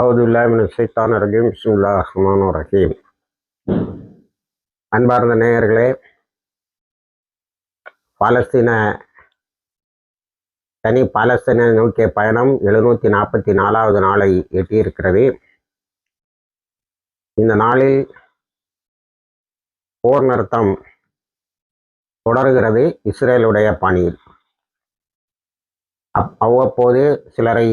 அவுதுல்லாமின் சைத்தான் ரஹீம் பிஸ்மில்லா ரஹ்மான் ரஹீம். அன்பார்ந்த நேயர்களே பாலஸ்தீன தனி பாலஸ்தீன நோக்கிய பயணம் எழுநூற்றி நாற்பத்தி நாலாவது நாளை எட்டியிருக்கிறது. இந்த நாளில் போர் நிறுத்தம் தொடர்கிறது இஸ்ரேலுடைய பணியில். அப் அவ்வப்போது சிலரை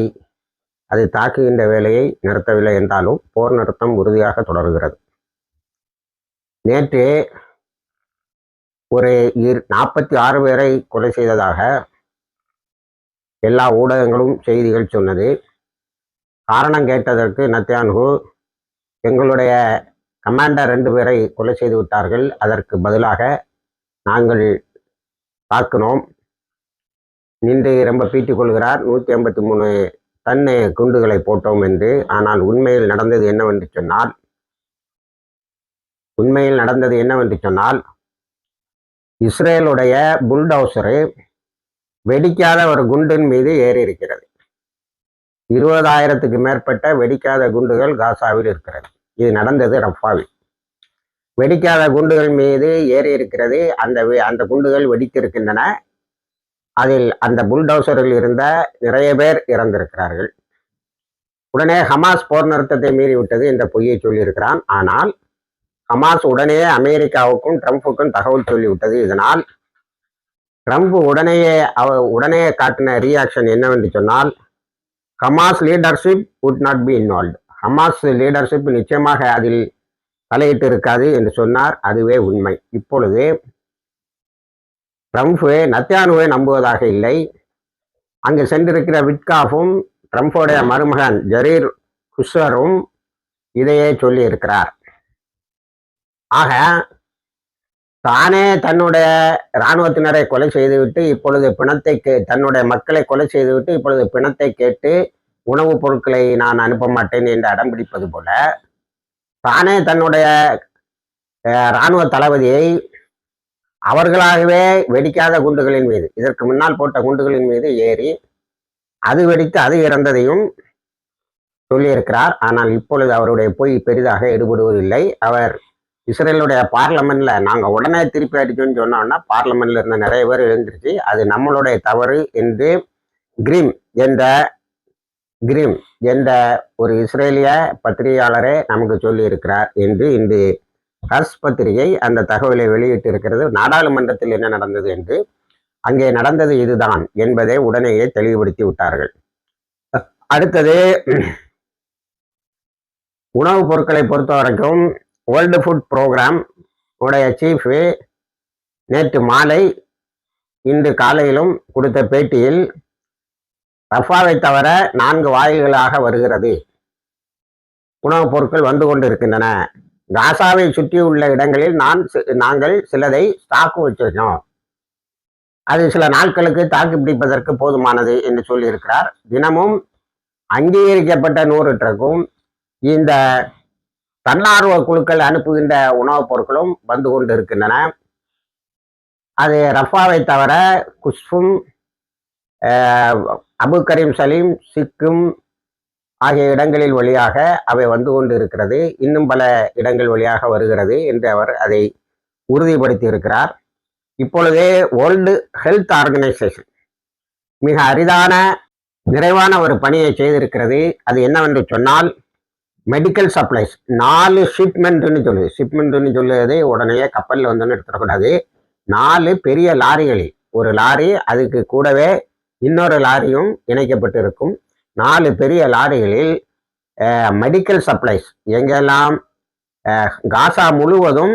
அது தாக்குகின்ற வேலையை நிறுத்தவில்லை என்றாலும் போர் நிறுத்தம் உறுதியாக தொடர்கிறது. நேற்று ஒரு இரு நாற்பத்தி ஆறு பேரை கொலை செய்ததாக எல்லா ஊடகங்களும் செய்திகள் சொன்னது. காரணம் கேட்டதற்கு நத்தியான்கு எங்களுடைய கமாண்டர் ரெண்டு பேரை கொலை செய்து விட்டார்கள். அதற்கு பதிலாக நாங்கள் தாக்கினோம் நின்று ரொம்ப பீட்டிக் கொள்கிறார். நூற்றி ஐம்பத்தி மூணு தன்னை குண்டுகளை போட்டோம் என்று ஆனால் உண்மையில் நடந்தது என்னவென்று சொன்னால் உண்மையில் நடந்தது என்னவென்று சொன்னால் இஸ்ரேலுடைய புல்டோசரு வெடிக்காத ஒரு குண்டின் மீது ஏறி இருக்கிறது இருபதாயிரத்துக்கு மேற்பட்ட வெடிக்காத குண்டுகள் காசாவில் இருக்கிறது. இது நடந்தது ரஃபாவில். வெடிக்காத குண்டுகள் மீது ஏறி இருக்கிறது அந்த அந்த குண்டுகள் வெடித்திருக்கின்றன. அதில் அந்த புல்டோசரில் இருந்த நிறைய பேர் இறந்திருக்கிறார்கள். உடனே ஹமாஸ் போர் நிறுத்தத்தை மீறிவிட்டது என்ற பொய்யை சொல்லியிருக்கிறான். ஆனால் ஹமாஸ் உடனே அமெரிக்காவுக்கும் ட்ரம்ப்புக்கும் தகவல் சொல்லிவிட்டது. இதனால் ட்ரம்ப் உடனேயே அவ உடனே காட்டின ரியாக்ஷன் என்னவென்று சொன்னால் Hamas leadership would not be involve Hamas leadership நிச்சயமாக அதில் தலையிட்டு இருக்காது என்று சொன்னார். அதுவே உண்மை. இப்பொழுது ட்ரம்ஃபு நத்தியானுவை நம்புவதாக இல்லை. அங்கு சென்றிருக்கிற விட்காஃபும் ட்ரம்ப்போடைய மருமகன் ஜரீர் குஷரும் இதையே சொல்லியிருக்கிறார். ஆக தானே தன்னுடைய இராணுவத்தினரை கொலை செய்துவிட்டு இப்பொழுது பிணத்தை கே தன்னுடைய மக்களை கொலை செய்துவிட்டு இப்பொழுது பிணத்தை கேட்டு உணவுப் பொருட்களை நான் அனுப்ப மாட்டேன் என்று அடம் பிடிப்பது போல தானே தன்னுடைய இராணுவ தளபதியை அவர்களாகவே வெடிக்காத குண்டுகளின் மீது இதற்கு முன்னால் போட்ட குண்டுகளின் மீது ஏறி அது வெடித்து அது இறந்ததையும் சொல்லியிருக்கிறார். ஆனால் இப்பொழுது அவருடைய பொய் பெரிதாக ஈடுபடுவதில்லை அவர் இஸ்ரேலுடைய பார்லமெண்ட்ல நாங்கள் உடனே திருப்பி அடிச்சோம்னு சொன்னோம்னா பார்லமெண்ட்ல இருந்த நிறைய பேர் எழுந்துருச்சு அது நம்மளுடைய தவறு என்று கிரீம் என்ற கிரீம் என்ற ஒரு இஸ்ரேலிய பத்திரிகையாளரே நமக்கு சொல்லியிருக்கிறார் என்று இன்று ஹர்ஸ் பத்திரிகை அந்த தகவலை வெளியிட்டு இருக்கிறது நாடாளுமன்றத்தில் என்ன நடந்தது என்று அங்கே நடந்தது இதுதான் என்பதை உடனேயே தெளிவுபடுத்தி விட்டார்கள். அடுத்தது உணவுப் பொருட்களை பொறுத்த வரைக்கும் வேர்ல்டு ஃபுட் ப்ரோக்ராம் உடைய சீஃப் நேற்று மாலை இன்று காலையிலும் கொடுத்த பேட்டியில் ரஃபாவை தவிர நான்கு வாயில்களாக வருகிறது. உணவுப் பொருட்கள் வந்து கொண்டிருக்கின்றன. காசாவை சுற்றியுள்ள இடங்களில் நான் நாங்கள் சிலதை ஸ்டாக்கு வச்சிருக்கோம் அது சில நாட்களுக்கு தாக்கு பிடிப்பதற்கு போதுமானது என்று சொல்லியிருக்கிறார். தினமும் அங்கீகரிக்கப்பட்ட நூறு ட்ரக்கும் இந்த தன்னார்வ குழுக்கள் அனுப்புகின்ற உணவுப் பொருட்களும் வந்து கொண்டு இருக்கின்றன அது ரஃபாவை தவிர குஷ்பும் அபு கரீம் சலீம் சிக்கும் ஆகிய இடங்களில் வழியாக அவை வந்து கொண்டு இருக்கிறது இன்னும் பல இடங்கள் வழியாக வருகிறது என்று அவர் அதை உறுதிப்படுத்தி இருக்கிறார் இப்பொழுதே வேர்ல்டு ஹெல்த் ஆர்கனைசேஷன் மிக அரிதான நிறைவான ஒரு பணியை செய்திருக்கிறது. அது என்னவென்று சொன்னால் மெடிக்கல் சப்ளைஸ் நாலு ஷிப்மெண்ட்டுன்னு சொல்லுது. ஷிப்மெண்ட்னு சொல்லுவதே உடனே கப்பலில் வந்துன்னு எடுத்துடக்கூடாது. நாலு பெரிய லாரிகளில் ஒரு லாரி அதுக்கு கூடவே இன்னொரு லாரியும் இணைக்கப்பட்டு இருக்கும் நாலு பெரிய லாரிகளில் மெடிக்கல் சப்ளைஸ் எங்கெல்லாம் காசா முழுவதும்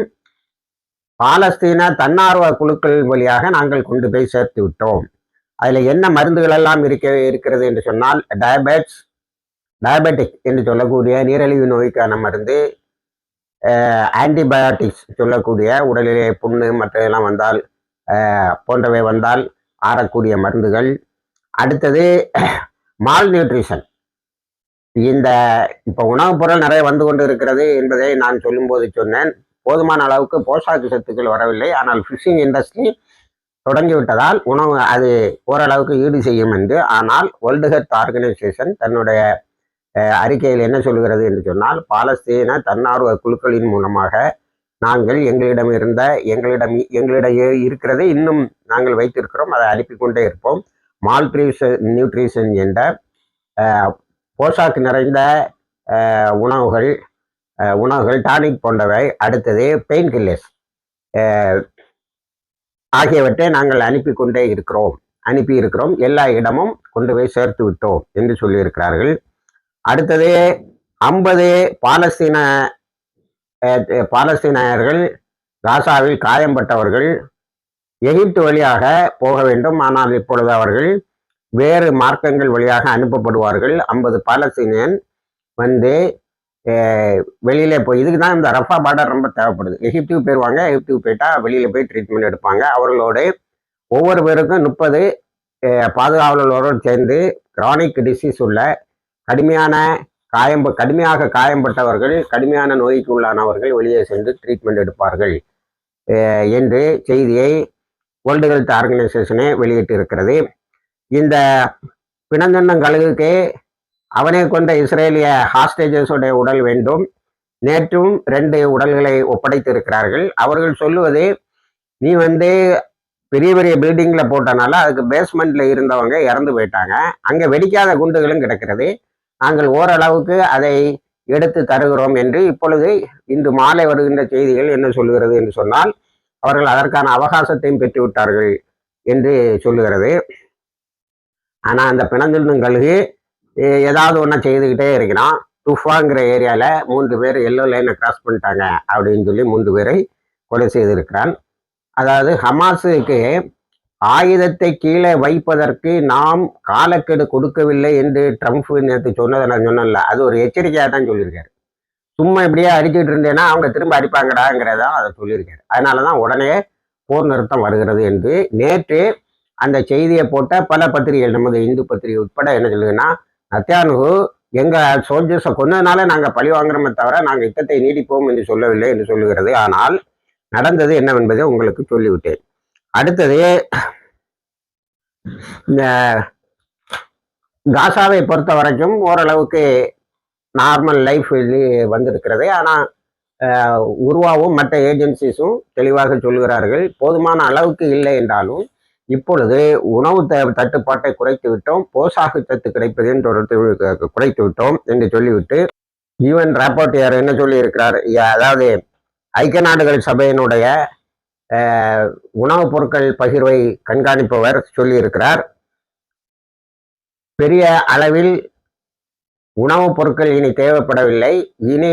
பாலஸ்தீன தன்னார்வ குழுக்கள் வழியாக நாங்கள் கொண்டு போய் சேர்த்து விட்டோம். அதில் என்ன மருந்துகள் எல்லாம் இருக்க இருக்கிறது என்று சொன்னால் டயபெட்ஸ் டயபெட்டிக் என்று சொல்லக்கூடிய நீரிழிவு நோய்க்கான மருந்து ஆன்டிபயோட்டிக்ஸ் சொல்லக்கூடிய உடலிலே புண்ணு மற்றதெல்லாம் வந்தால் போன்றவை வந்தால் ஆறக்கூடிய மருந்துகள். அடுத்தது மால் நியூட்ரிஷன் இந்த இப்போ உணவுப் பொருள் நிறைய வந்து கொண்டு இருக்கிறது என்பதை நான் சொல்லும்போது சொன்னேன். போதுமான அளவுக்கு போஷாக்கு சத்துக்கள் வரவில்லை. ஆனால் ஃபிஷிங் இண்டஸ்ட்ரி தொடங்கிவிட்டதால் உணவு அது ஓரளவுக்கு ஈடு செய்யும் என்று. ஆனால் வேர்ல்டு ஹெல்த் ஆர்கனைசேஷன் தன்னுடைய அறிக்கையில் என்ன சொல்கிறது என்று சொன்னால் பாலஸ்தீன தன்னார்வ குழுக்களின் மூலமாக நாங்கள் எங்களிடம் இருந்த எங்களிடம் எங்களிடையே இருக்கிறதை இன்னும் நாங்கள் வைத்திருக்கிறோம். அதை அனுப்பி கொண்டே இருப்போம். மால்ட்ரியூஷன் நியூட்ரிஷன் என்ற போஷாக்கு நிறைந்த உணவுகள் உணவுகள் டானிக் போன்றவை அடுத்தது பெயின் கில்லர்ஸ் ஆகியவற்றை நாங்கள் அனுப்பி கொண்டே இருக்கிறோம். அனுப்பி இருக்கிறோம் எல்லா இடமும் கொண்டு போய் சேர்த்து விட்டோம் என்று சொல்லியிருக்கிறார்கள். அடுத்தது ஐம்பது பாலஸ்தீன அஹ், பாலஸ்தீனியர்கள் காசாவில் காயம்பட்டவர்கள் எகிப்து வழியாக போக வேண்டும். ஆனால் இப்பொழுது அவர்கள் வேறு மார்க்கங்கள் வழியாக அனுப்பப்படுவார்கள். ஐம்பது பாலஸ்தீனியன் வந்து வெளியில போய் இதுக்கு தான் இந்த ரஃபா பார்டர் ரொம்ப தேவைப்படுது. எகிப்துக்கு போயிடுவாங்க எகிப்துக்கு போயிட்டா வெளியில போய் ட்ரீட்மெண்ட் எடுப்பாங்க. அவர்களோடு ஒவ்வொரு பேருக்கும் முப்பது பாதுகாவலரோடு சேர்ந்து கிரானிக் டிசீஸ் உள்ள கடுமையான காயம் கடுமையாக காயம்பட்டவர்கள் கடுமையான நோய்க்கு உள்ளானவர்கள் வெளியே சென்று ட்ரீட்மெண்ட் எடுப்பார்கள். என்று செய்தியை வேர்ல்டு ஹெல்த் ஆர்கனைசேஷனே வெளியிட்டு இருக்கிறது இந்த பிணந்தண்ணம் கழுகுக்கு அவனை கொண்ட இஸ்ரேலிய ஹாஸ்டேஜஸோடைய உடல் வேண்டும். நேற்றும் ரெண்டு உடல்களை ஒப்படைத்திருக்கிறார்கள். அவர்கள் சொல்லுவது நீ வந்து பெரிய பெரிய பில்டிங்கில் போட்டனால அதுக்கு பேஸ்மெண்ட்ல இருந்தவங்க இறந்து போயிட்டாங்க. அங்கே வெடிக்காத குண்டுகளும் கிடக்கிறது. நாங்கள் ஓரளவுக்கு அதை எடுத்து தருகிறோம் என்று இப்பொழுது இன்று மாலை வருகின்ற செய்திகள் என்ன சொல்கிறது என்று சொன்னால் அவர்கள் அதற்கான அவகாசத்தையும் பெற்றுவிட்டார்கள் என்று சொல்லுகிறது. ஆனால் அந்த பிணந்திருந்தும் கழுகு ஏதாவது ஒன்று செய்துக்கிட்டே இருக்கிறான். துஃபாங்கிற ஏரியாவில் மூன்று பேர் எல்லோ லைனை கிராஸ் பண்ணிட்டாங்க அப்படின்னு சொல்லி மூன்று பேரை கொலை செய்திருக்கிறான். அதாவது ஹமாஸுக்கு ஆயுதத்தை கீழே வைப்பதற்கு நாம் காலக்கெடு கொடுக்கவில்லை என்று ட்ரம்ப் நேற்று சொன்னதை நான் சொன்னல அது ஒரு எச்சரிக்கையாக தான் சொல்லியிருக்காரு. சும்மா இப்படியே அடிச்சுட்டு இருந்தேன்னா அவங்க திரும்ப அடிப்பாங்கடாங்கிறதா அதை சொல்லியிருக்காரு. அதனால தான் உடனே போர் நிறுத்தம் வருகிறது என்று நேற்று அந்த செய்தியை போட்ட பல பத்திரிகைகள் நமது இந்து பத்திரிகை உட்பட என்ன சொல்லுதுன்னா நத்தியானு எங்கள் சோல்ஜர்ஸை கொன்னதுனால நாங்கள் பழி வாங்குறோமே தவிர நாங்கள் யுத்தத்தை நீடிப்போம் என்று சொல்லவில்லை என்று சொல்லுகிறது. ஆனால் நடந்தது என்னவென்பதை உங்களுக்கு சொல்லிவிட்டேன். அடுத்தது இந்த காசாவை பொறுத்த வரைக்கும் ஓரளவுக்கு நார்மல் லைஃப் வந்திருக்கிறது. ஆனால் உருவாவும் மற்ற ஏஜென்சிஸும் தெளிவாக சொல்கிறார்கள் போதுமான அளவுக்கு இல்லை என்றாலும் இப்பொழுது உணவு த- தட்டுப்பாட்டை குறைத்து விட்டோம். போசாக்கு சத்து கிடைப்பது தொடர்ந்து குறைத்து விட்டோம் என்று சொல்லிவிட்டு ஈவன் ராப்போர்ட்டியார் என்ன சொல்லியிருக்கிறார்? அதாவது ஐக்கிய நாடுகள் சபையினுடைய உணவுப் பொருட்கள் பகிர்வை கண்காணிப்பவர் சொல்லியிருக்கிறார். பெரிய அளவில் உணவுப் பொருட்கள் இனி தேவைப்படவில்லை. இனி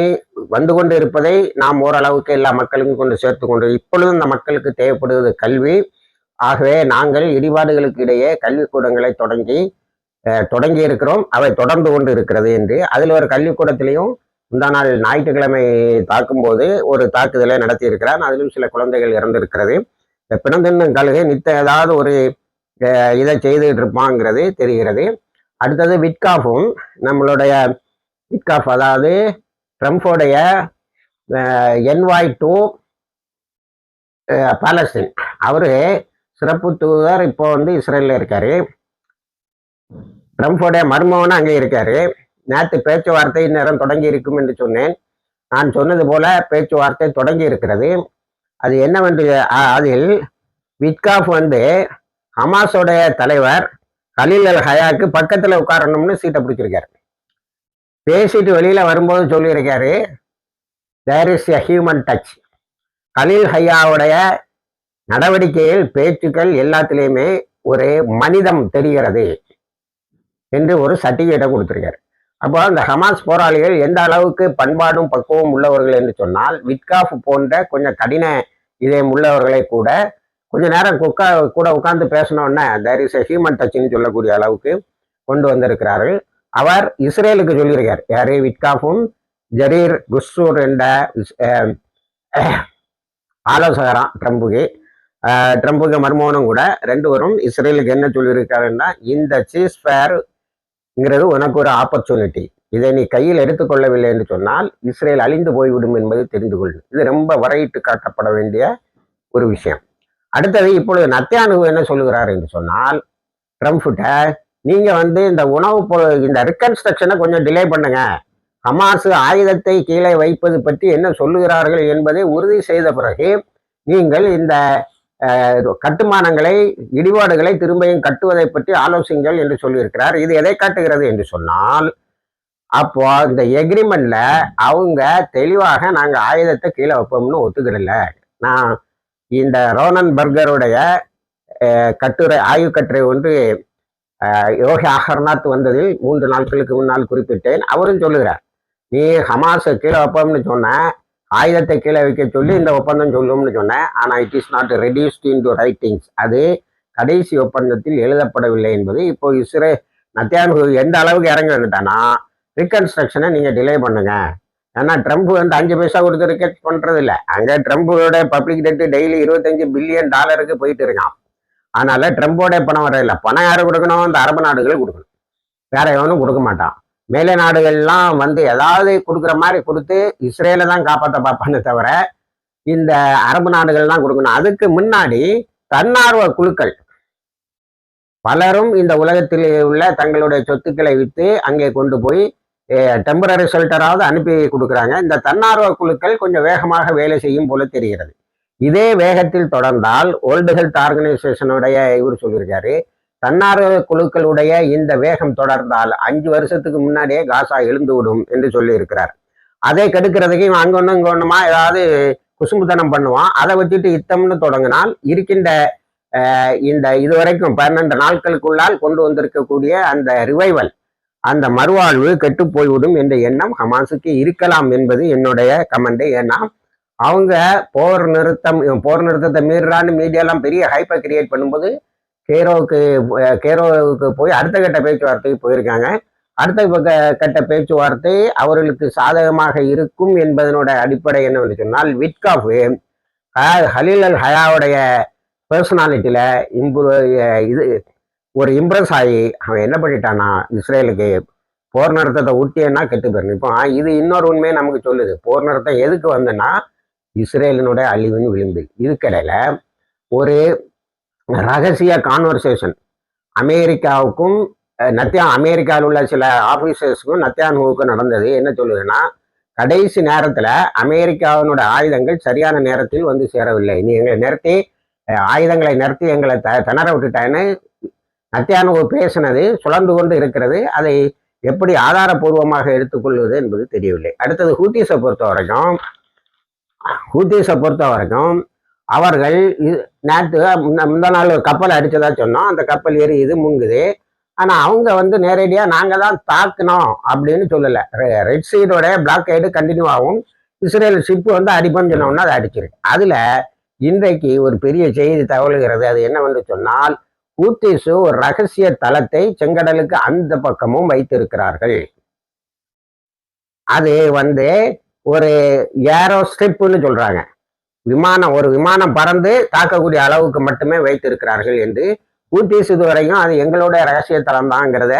வந்து கொண்டு இருப்பதை நாம் ஓரளவுக்கு எல்லா மக்களுக்கும் கொண்டு சேர்த்து கொண்டு இப்பொழுது இந்த மக்களுக்கு தேவைப்படுவது கல்வி. ஆகவே நாங்கள் இடிபாடுகளுக்கு இடையே கல்விக்கூடங்களை தொடங்கி தொடங்கி இருக்கிறோம். அவை தொடர்ந்து கொண்டு இருக்கிறது என்று. அதில் ஒரு கல்விக்கூடத்திலையும் முந்தா நாள் ஞாயிற்றுக்கிழமை தாக்கும்போது ஒரு தாக்குதலை நடத்தி இருக்கிறார் அதிலும் சில குழந்தைகள் இறந்திருக்கிறது. இந்த பிணந்தின்னும் கழுகு நித்த ஏதாவது ஒரு இதை செய்துகிட்டு இருப்பாங்கிறது தெரிகிறது. அடுத்தது விட்காஃபும் நம்மளுடைய விட்காஃப் அதாவது ட்ரம்ஃபோடைய என்வாய் டூ பாலஸ்தீன் அவர் சிறப்பு தூதர் இப்போ வந்து இஸ்ரேலில் இருக்காரு. ட்ரம்ஃபோடைய மருமகனும் அங்கே இருக்கார். நேற்று பேச்சுவார்த்தை இந்நேரம் தொடங்கி இருக்கும் என்று சொன்னேன். நான் சொன்னது போல பேச்சுவார்த்தை தொடங்கி இருக்கிறது. அது என்னவென்று அதில் விட்காஃப் வந்து ஹமாஸோடைய தலைவர் கலீல் அல் ஹயாக்கு பக்கத்தில் உட்காரணும்னு சீட்டை பிடிச்சிருக்காரு. பேசிட்டு வெளியில வரும்போது சொல்லியிருக்காரு there is a human touch Khalil ஹையாவுடைய நடவடிக்கையில் பேச்சுக்கள் எல்லாத்துலேயுமே ஒரு மனிதம் தெரிகிறது என்று ஒரு சர்டிஃபிகேட்டை கொடுத்துருக்காரு. அப்போ அந்த ஹமாஸ் போராளிகள் எந்த அளவுக்கு பண்பாடும் பக்குவம் உள்ளவர்கள் என்று சொன்னால் விட்காஃப் போன்ற கொஞ்சம் கடின இதயம் உள்ளவர்களை கூட கொஞ்சம் நேரம் குக்கா கூட உட்கார்ந்து பேசினோன்னே தேர் இஸ் எ ஹியூமன் டச்னு சொல்லக்கூடிய அளவுக்கு கொண்டு வந்திருக்கிறார்கள். அவர் இஸ்ரேலுக்கு சொல்லியிருக்கார். யாரு விட்காஃபும் ஜரீர் குஸ்ஸூர் என்ற அஹ், ஆலோசகராம் ட்ரம்புக்கு ட்ரம்புக்கு மர்மோனும் கூட ரெண்டு வரும் இஸ்ரேலுக்கு என்ன சொல்லியிருக்காருன்னா இந்த சீஸ் ஃபேருங்கிறது உனக்கு ஒரு ஆப்பர்ச்சுனிட்டி. இதை நீ கையில் எடுத்துக்கொள்ளவில்லை என்று சொன்னால் இஸ்ரேல் அழிந்து போய்விடும் என்பது தெரிந்து கொள். இது ரொம்ப வரையிட்டு காட்டப்பட வேண்டிய ஒரு விஷயம். அடுத்தது இப்பொழுது நத்தியானு என்ன சொல்லுகிறார் என்று சொன்னால் ட்ரம்ப்கிட்ட நீங்க வந்து இந்த உணவு பொ- இந்த ரிகன்ஸ்ட்ரக்ஷனை கொஞ்சம் டிலே பண்ணுங்க. ஹமாஸ் ஆயுதத்தை கீழே வைப்பது பற்றி என்ன சொல்லுகிறார்கள் என்பதை உறுதி செய்த பிறகு நீங்கள் இந்த கட்டுமானங்களை இடிபாடுகளை திரும்பியும் கட்டுவதை பற்றி ஆலோசிங்கள் என்று சொல்லியிருக்கிறார். இது எதை காட்டுகிறது என்று சொன்னால் அப்போ இந்த எக்ரிமெண்ட்ல அவங்க தெளிவாக நாங்கள் ஆயுதத்தை கீழே வைப்போம்னு ஒத்துக்கிடல நான் இந்த ரோனன் பர்கருடைய கட்டுரை ஆய்வு கட்டுரை ஒன்று யோகி அகர்நாத் வந்ததில் மூன்று நாட்களுக்கு முன்னால் குறிப்பிட்டேன். அவரும் சொல்லுகிறார் நீ ஹமாஸை கீழே வைப்போம்னு சொன்ன ஆயுதத்தை கீழே வைக்க சொல்லி இந்த ஒப்பந்தம் சொல்லும்னு சொன்னேன் ஆனால் it is not reduced in to writings அது கடைசி ஒப்பந்தத்தில் எழுதப்படவில்லை என்பது இப்போ இஸ்ரே நத்தியானு எந்த அளவுக்கு இறங்கி வந்துட்டானா ரீகன்ஸ்ட்ரக்ஷனை நீங்கள் டிலே பண்ணுங்க. ஏன்னா ட்ரம்ப் வந்து அஞ்சு பைசா கொடுத்து ரிகெக்ட் பண்ணுறது இல்லை அங்கே ட்ரம்ப்போட பப்ளிக் டெட்டு டெய்லி இருபத்தஞ்சு பில்லியன் டாலருக்கு போயிட்டு இருக்கான். அதனால ட்ரம்போட பணம் வர இல்லை. பணம் யாரும் கொடுக்கணும்? அந்த அரபு நாடுகள் கொடுக்கணும். வேற எவனும் கொடுக்க மாட்டான். மேலை நாடுகள்லாம் வந்து ஏதாவது கொடுக்குற மாதிரி கொடுத்து இஸ்ரேலை தான் காப்பாற்ற பார்ப்பானே தவிர இந்த அரபு நாடுகள் தான் கொடுக்கணும். அதுக்கு முன்னாடி தன்னார்வ குழுக்கள் பலரும் இந்த உலகத்தில் உள்ள தங்களுடைய சொத்துக்களை விற்று அங்கே கொண்டு போய் டெம்பரரி ஷெல்டராவது அனுப்பி கொடுக்குறாங்க. இந்த தன்னார்வ குழுக்கள் கொஞ்சம் வேகமாக வேலை செய்யும் போல தெரிகிறது. இதே வேகத்தில் தொடர்ந்தால் வேர்ல்டு ஹெல்த் ஆர்கனைசேஷனுடைய இவர் சொல்லியிருக்காரு தன்னார்வ குழுக்களுடைய இந்த வேகம் தொடர்ந்தால் அஞ்சு வருஷத்துக்கு முன்னாடியே காசா எழுந்து விடும் என்று சொல்லியிருக்கிறார். அதை கெடுக்கிறதுக்கு இவன் அங்க ஒன்று இங்க ஒண்ணுமா ஏதாவது குசும்புத்தனம் பண்ணுவான். அதை வச்சுட்டு இத்தம்னு தொடங்கினால் இருக்கின்ற இந்த இதுவரைக்கும் பன்னெண்டு நாட்களுக்குள்ளால் கொண்டு வந்திருக்கக்கூடிய அந்த ரிவைவல் அந்த மறுவாழ்வு கெட்டு போய்விடும் என்ற எண்ணம் ஹமாஸுக்கு இருக்கலாம் என்பது என்னுடைய கமெண்ட். ஏன்னா அவங்க போர் நிறுத்தம் போர் நிறுத்தத்தை மீறான்னு மீடியாலாம் பெரிய ஹைப்பை கிரியேட் பண்ணும்போது கேரோவுக்கு கேரோவுக்கு போய் அடுத்த கட்ட பேச்சுவார்த்தைக்கு போயிருக்காங்க. அடுத்த பக்க- கட்ட பேச்சுவார்த்தை அவர்களுக்கு சாதகமாக இருக்கும் என்பதனோட அடிப்படை என்னவென்று சொன்னால் விட்காஃப் ஹலீல் அல் ஹயாவுடைய பர்சனாலிட்டியில் இம்ப்ரூவ் இது ஒரு இம்ப்ரெஸ் ஆகி அவன் என்ன பண்ணிட்டானா இஸ்ரேலுக்கு போர் நிறுத்தத்தை ஊட்டியன்னா கெட்டு போயிடணும். இப்போ இது இன்னொரு உண்மையை நமக்கு சொல்லுது. போர் நிறுத்தம் எதுக்கு வந்தேன்னா இஸ்ரேலினுடைய அழிவின் விளிம்பு. இதுக்கிடையில் ஒரு ரகசிய கான்வர்சேஷன் அமெரிக்காவுக்கும் அஹ், நத்தியா அமெரிக்காவில் உள்ள சில ஆஃபீஸர்ஸுக்கும் நத்தியானுவுக்கும் நடந்தது. என்ன சொல்லுதுன்னா கடைசி நேரத்தில் அமெரிக்காவினோட ஆயுதங்கள் சரியான நேரத்தில் வந்து சேரவில்லை. நீ எங்களை நிறுத்தி ஆயுதங்களை நிறுத்தி எங்களை த திணற விட்டுட்டான்னு நத்தியானுவு பேசினது சுழந்து கொண்டு இருக்கிறது அதை எப்படி ஆதாரபூர்வமாக எடுத்துக்கொள்வது என்பது தெரியவில்லை. அடுத்தது ஹூத்தீஸை பொறுத்த வரைக்கும் ஹூத்தீஸை பொறுத்த வரைக்கும் அவர்கள் இது- நேற்று முந்த- நாள் ஒரு கப்பல் அடிச்சதா சொன்னோம் அந்த கப்பல் எரியுது முங்குது. ஆனால் அவங்க வந்து நேரடியாக நாங்கள் தான் தாக்கினோம் அப்படின்னு சொல்லலை. ரெ- ரெட் சீடோட பிளாக்கேடு கண்டினியூ ஆகும். இஸ்ரேல் ஷிப் வந்து அடிப்போம்னு சொன்னோம்னா அதை அடிச்சிருக்கு அதில் இன்றைக்கு ஒரு பெரிய செய்தி தகவல்கிறது. அது என்னவென்று சொன்னால் ஹூத்திஸு ஒரு ரகசிய தலத்தை செங்கடலுக்கு அந்த பக்கமும் வைத்திருக்கிறார்கள். அது வந்து ஒரு ஏரோ ஸ்ட்ரிப்புன்னு சொல்றாங்க. விமானம் ஒரு விமானம் பறந்து தாக்கக்கூடிய அளவுக்கு மட்டுமே வைத்திருக்கிறார்கள் என்று ஹூத்திஸ் இதுவரையும் அது எங்களுடைய ரகசிய தளம் தாங்கிறத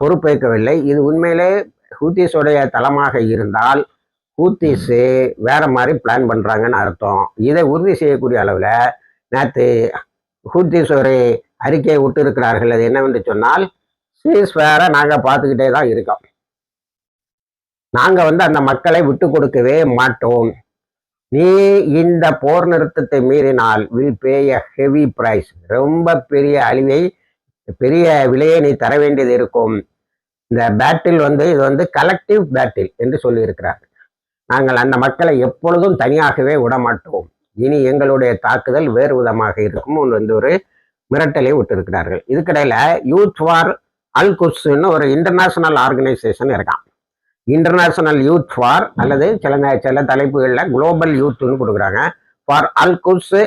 பொறுப்பேற்கவில்லை. இது உண்மையிலே ஹூத்திஸுடைய தளமாக இருந்தால் ஹூத்திஸு வேற மாதிரி பிளான் பண்றாங்கன்னு அர்த்தம். இதை உறுதி செய்யக்கூடிய அளவில் நேற்று ஹூத்திஸ் ஒரு அறிக்கையை விட்டு இருக்கிறார்கள் அது என்னவென்று சொன்னால் சீஸ் வேற நாங்கள் பார்த்துக்கிட்டே தான் இருக்கோம். நாங்கள் வந்து அந்த மக்களை விட்டு கொடுக்கவே மாட்டோம். நீ இந்த போர் நிறுத்தத்தை மீறினால் will pay a heavy price ரொம்ப பெரிய அழிவை பெரிய விலையை நீ தர வேண்டியது இருக்கும். இந்த பேட்டில் வந்து இது வந்து கலெக்டிவ் பேட்டில் என்று சொல்லியிருக்கிறார். நாங்கள் அந்த மக்களை எப்பொழுதும் தனியாகவே விட மாட்டோம் இனி எங்களுடைய தாக்குதல் வேறு விதமாக இருக்கும். வந்து ஒரு மிரட்டலை விட்டிருக்கிறார்கள். இதுக்கிடையில யூத் ஃபார் அல் குஸ்ன்னு ஒரு இன்டர்நேஷனல் ஆர்கனைசேஷன் இருக்கான் இன்டர்நேஷனல் யூத் ஃபார் அல்லது சில சில தலைப்புகளில் குளோபல் யூத்னு கொடுக்குறாங்க. ஃபார் அல் குஸ்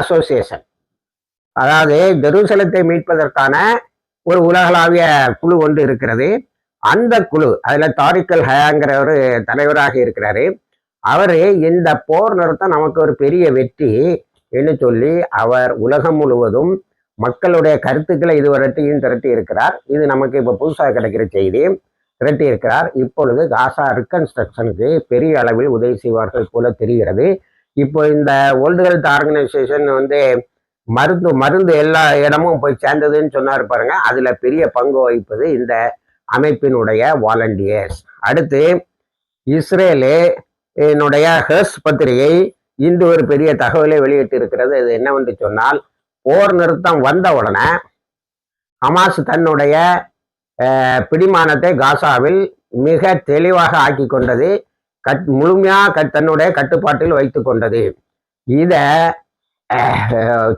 அசோசியேஷன் அதாவது ஜெருசலத்தை மீட்பதற்கான ஒரு உலகளாவிய குழு ஒன்று இருக்கிறது. அந்த குழு அதில் தாரிக்கல் ஹயாங்கிற ஒரு தலைவராக இருக்கிறாரு. அவர் இந்த போர் நிறுத்தம் நமக்கு ஒரு பெரிய வெற்றி. என்று சொல்லி அவர் உலகம் முழுவதும் மக்களுடைய கருத்துக்களை இதுவரையும் திரட்டி இருக்கிறார் இது நமக்கு இப்போ புதுசாக கிடைக்கிற செய்தி. திரட்டி இருக்கிறார் இப்பொழுது காசா ரிகன்ஸ்ட்ரக்ஷனுக்கு பெரிய அளவில் உதவி செய்வார்கள் போல தெரிகிறது. இப்போ இந்த வேர்ல்டு ஹெல்த் ஆர்கனைசேஷன் வந்து மருந்து மருந்து எல்லா இடமும் போய் சேர்ந்ததுன்னு சொன்னார் பாருங்க. அதில் பெரிய பங்கு வகிப்பது இந்த அமைப்பினுடைய வாலண்டியர்ஸ் அடுத்து இஸ்ரேலு என்னுடைய ஹெர்ஸ் பத்திரிகை இன்று ஒரு பெரிய தகவலை வெளியிட்டு இருக்கிறது அது என்னவென்று சொன்னால் போர் நிறுத்தம் வந்த உடனே ஹமாஸ் தன்னுடைய பிடிமானத்தை காசாவில் மிக தெளிவாக ஆக்கி கொண்டது கட் முழுமையாக கட் தன்னுடைய கட்டுப்பாட்டில் வைத்து கொண்டது. இதை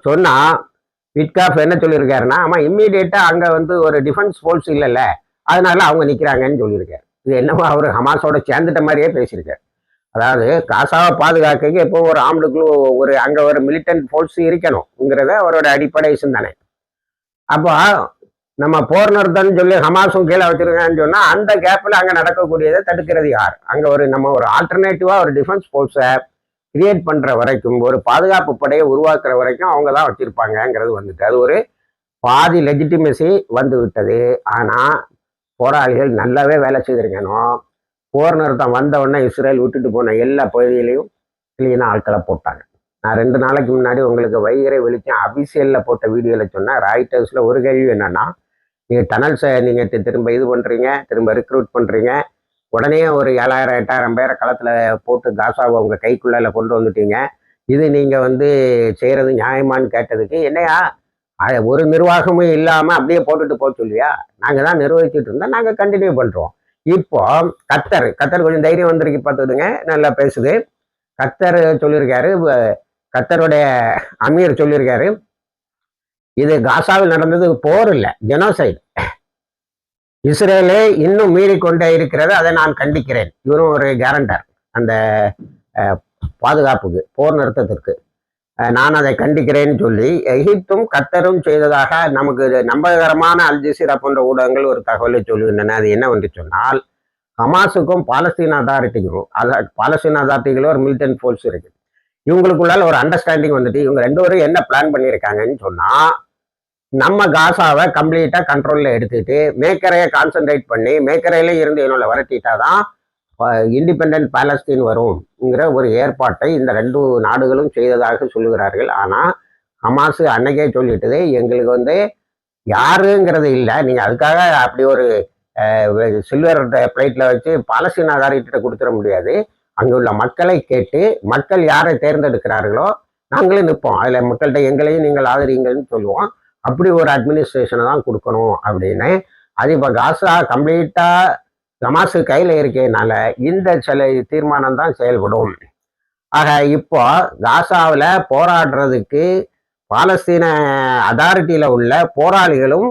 சொன்னால் விட்காஃப் என்ன சொல்லியிருக்காருன்னா ஆமாம் இம்மீடியட்டா அங்கே வந்து ஒரு டிஃபென்ஸ் ஃபோர்ஸ் இல்லைல்ல அதனால அவங்க நிற்கிறாங்கன்னு சொல்லியிருக்காரு. இது என்னவோ அவர் ஹமாஸோட சேர்ந்துட்ட மாதிரியே பேசியிருக்காரு. அதாவது காசாவை பாதுகாக்க இப்போ ஒரு ஆம்பளுக்குள்ள ஒரு அங்கே ஒரு மிலிட்டன்ட் ஃபோர்ஸ் இருக்கணுங்கிறத அவரோட அடிப்படை சிந்தனை. அப்போ நம்ம போர் நிறுத்தம்னு சொல்லி ஹமாஸும் கீழே வச்சிருக்கான்னு சொன்னால் அந்த கேப்பில் அங்கே நடக்கக்கூடியதை தடுக்கிறது யார்? அங்கே ஒரு நம்ம ஒரு ஆல்டர்னேட்டிவாக ஒரு டிஃபென்ஸ் ஃபோர்ஸை கிரியேட் பண்ணுற வரைக்கும் ஒரு பாதுகாப்பு படையை உருவாக்குற வரைக்கும் அவங்க தான் வச்சுருப்பாங்கங்கிறது வந்துட்டு அது ஒரு பாதி லெஜிட்டிமசி வந்து விட்டது ஆனால் போராளிகள் நல்லாவே வேலை செய்திருக்கணும். போர் நிறுத்தம் வந்த இஸ்ரேல் விட்டுட்டு போன எல்லா பகுதியிலையும் கிளீனாக ஆட்களை போட்டாங்க. நான் ரெண்டு நாளைக்கு முன்னாடி உங்களுக்கு வைகரை வெளிச்சம் அபிஷியலில் போட்ட வீடியோவில் சொன்னேன். ராய்டர்ஸில் ஒரு கேள்வி என்னென்னா நீங்கள் டனல்ஸை நீங்கள் திரும்ப இது பண்ணுறீங்க திரும்ப ரிக்ரூட் பண்ணுறீங்க உடனே ஒரு ஏழாயிரம் எட்டாயிரம் பேரை களத்தில் போட்டு காசாவை உங்கள் கைக்குள்ளால கொண்டு வந்துட்டீங்க. இது நீங்கள் வந்து செய்கிறது நியாயமான்னு கேட்டதுக்கு என்னையா ஒரு நிர்வாகமும் இல்லாமல் அப்படியே போட்டுட்டு போக சொல்லியா நாங்கள் தான் நிர்வகிச்சுட்டு இருந்தோம் நாங்கள் கண்டினியூ பண்ணுறோம் இப்போ கத்தர் கத்தர் கொஞ்சம் தைரியம் வந்திருக்கு பார்த்துடுங்க நல்லா பேசுது. கத்தர் சொல்லியிருக்காரு கத்தருடைய அமீர் சொல்லியிருக்காரு. இது காசாவில் நடந்தது போர் இல்லை ஜெனோசைடு இஸ்ரேலே இன்னும் மீறிக்கொண்டே இருக்கிறது அதை நான் கண்டிக்கிறேன். இவரும் ஒரு கேரண்டர் அந்த பாதுகாப்புக்கு போர் நிறுத்தத்திற்கு. நான் அதை கண்டிக்கிறேன்னு சொல்லி எகிப்தும் கத்தரும் செய்ததாக நமக்கு நம்பகரமான அல் போன்ற ஊடகங்கள் ஒரு தகவலை சொல்லுகின்றன அது என்னவென்று சொன்னால் ஹமாஸுக்கும் பாலஸ்தீன் அதாரிட்டிக்கும் அத பாலஸ்தீன் அதாரிட்டிகளும் ஒரு மில்டன் ஃபோர்ஸ் இருக்கு. இவங்களுக்குள்ளால் ஒரு அண்டர்ஸ்டாண்டிங் வந்துட்டு இவங்க ரெண்டு பேரும் என்ன பிளான் பண்ணியிருக்காங்கன்னு சொன்னா நம்ம காசாவை கம்ப்ளீட்டா கண்ட்ரோல்ல எடுத்துட்டு மேக்கரையை கான்சென்ட்ரேட் பண்ணி மேக்கரையில இருந்து என்னோட வரட்டிட்டாதான் இண்டிபெண்ட் பாலஸ்தீன் வரும்ங்கிற ஒரு ஏற்பாட்டை இந்த ரெண்டு நாடுகளும் செய்ததாக சொல்லுகிறார்கள். ஆனால் ஹமாஸ் அன்னைக்கே சொல்லிட்டது எங்களுக்கு வந்து யாருங்கிறது இல்லை. நீங்கள் அதுக்காக அப்படி ஒரு சில்வர் பிளேட்டில் வச்சு பாலஸ்தீன் அதாரிட்ட கொடுத்துட முடியாது. அங்குள்ள மக்களை கேட்டு மக்கள் யாரை தேர்ந்தெடுக்கிறார்களோ நாங்களே நிற்போம். அதில் மக்கள்கிட்ட எங்களையும் நீங்கள் ஆதரிங்கன்னு சொல்லுவோம். அப்படி ஒரு அட்மினிஸ்ட்ரேஷனை தான் கொடுக்கணும் அப்படின்னு. அது இப்போ காசா கம்ப்ளீட்டாக தமாசு கையில் இருக்கிறதுனால இந்த சில தீர்மானம் தான் செயல்படும். ஆக இப்போ காசாவில் போராடுறதுக்கு பாலஸ்தீன அதாரிட்டியில் உள்ள போராளிகளும்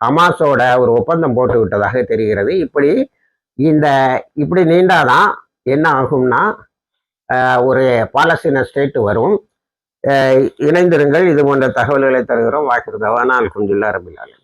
ஹமாஸோட ஒரு ஒப்பந்தம் போட்டு விட்டதாக தெரிகிறது. இப்படி இந்த இப்படி நீண்டாதான் என்ன ஆகும்னா ஒரு பாலஸ்தீன ஸ்டேட் வரும். இணைந்திருங்கள் இது போன்ற தகவல்களை தருகிறோம். வாக்கிருந்தவா நான் குஞ்சுல்லா ரபிலால்